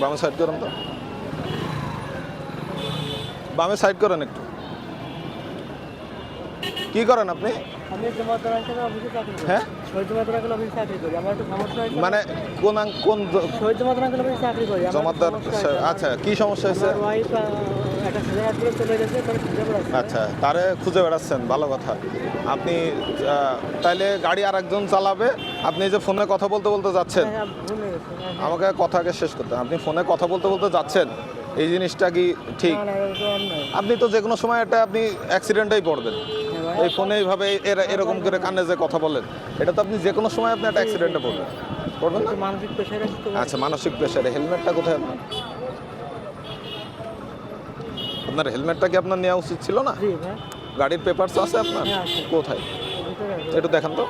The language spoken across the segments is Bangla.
বামে সাইড করেন তো? বামে সাইড করেন একটু কি করেন আপনি আমি জমাদার আঙ্কেলের অফিসে চাকরি করি হ্যাঁ শহীদ জমাদার আঙ্কেল অফিসে চাকরি করি একটু মানে কোন কোন জমাদার একটু। আচ্ছা কি সমস্যা হয়েছে? আমার ওয়াইফ একটা সিজার করে চলে গেছে তার খুঁজে আচ্ছা তারে খুঁজে বেড়াচ্ছেন ভালো কথা। আপনি তাইলে গাড়ি আর একজন চালাবে। আপনি যে ফোনে কথা বলতে বলতে যাচ্ছেন। হ্যাঁ, হ্যাঁ, হ্যাঁ। আমাকে কথাকে শেষ করতে। আপনি ফোনে কথা বলতে বলতে যাচ্ছেন। এই জিনিসটা কি ঠিক। আপনি তো যে কোনো সময় এটা আপনি অ্যাক্সিডেন্টেই পড়বেন। এই ফোনে এইভাবে এরা এরকম করে কানে যে কথা বলেন এটা তো আপনি যে কোনো সময় আপনি একটা অ্যাক্সিডেন্টে পড়বেন। পড়বেন না? মানসিক প্রেশার তো আচ্ছা মানসিক প্রেশারে হেলমেটটা কোথায় আপনার? আপনার হেলমেটটা কি আপনার নেওয়া উচিত ছিল না? গাড়ির পেপারস আছে আপনার? হ্যাঁ, কোথায়? একটু দেখান তো।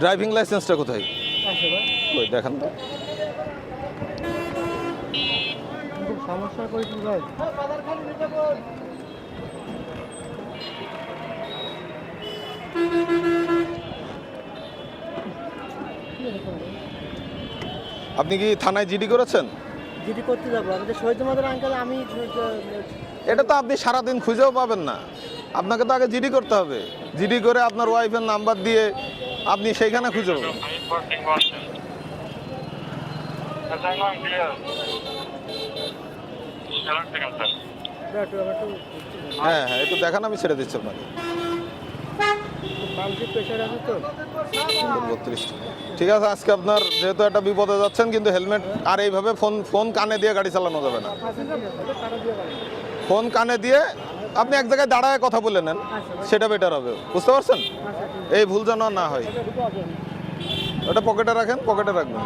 ড্রাইভিং লাইসেন্সটা কোথায়? আছে ভাই ওই দেখান তো খুব সমস্যায় পড়েছি ভাই। আপনি কি থানায় জিডি করেছেন? জিডি করতে যাব। আমাদের শহীদ মাদার আঙ্কেল আমি এটা তো আপনি সারাদিন খুঁজেও পাবেন না। আপনাকে তো আগে জিডি করতে হবে। জিডি করে আপনার ওয়াইফের নাম্বার দিয়ে আপনি সেইখানে খুঁজে পাবেন. হ্যাঁ হ্যাঁ একটু দেখান, আমি ছেড়ে দিচ্ছি আপনাকে। ঠিক আছে, আজকে আপনার যেহেতু একটা বিপদে যাচ্ছেন, কিন্তু হেলমেট আর এইভাবে ফোন ফোন কানে দিয়ে গাড়ি চালানো যাবে না। ফোন কানে দিয়ে আপনি এক জায়গায় দাঁড়ায় কথা বলে নেন, সেটা বেটার হবে। বুঝতে পারছেন? এই ভুল যেন না হয়। ওটা পকেটে রাখেন পকেটে রাখবেন।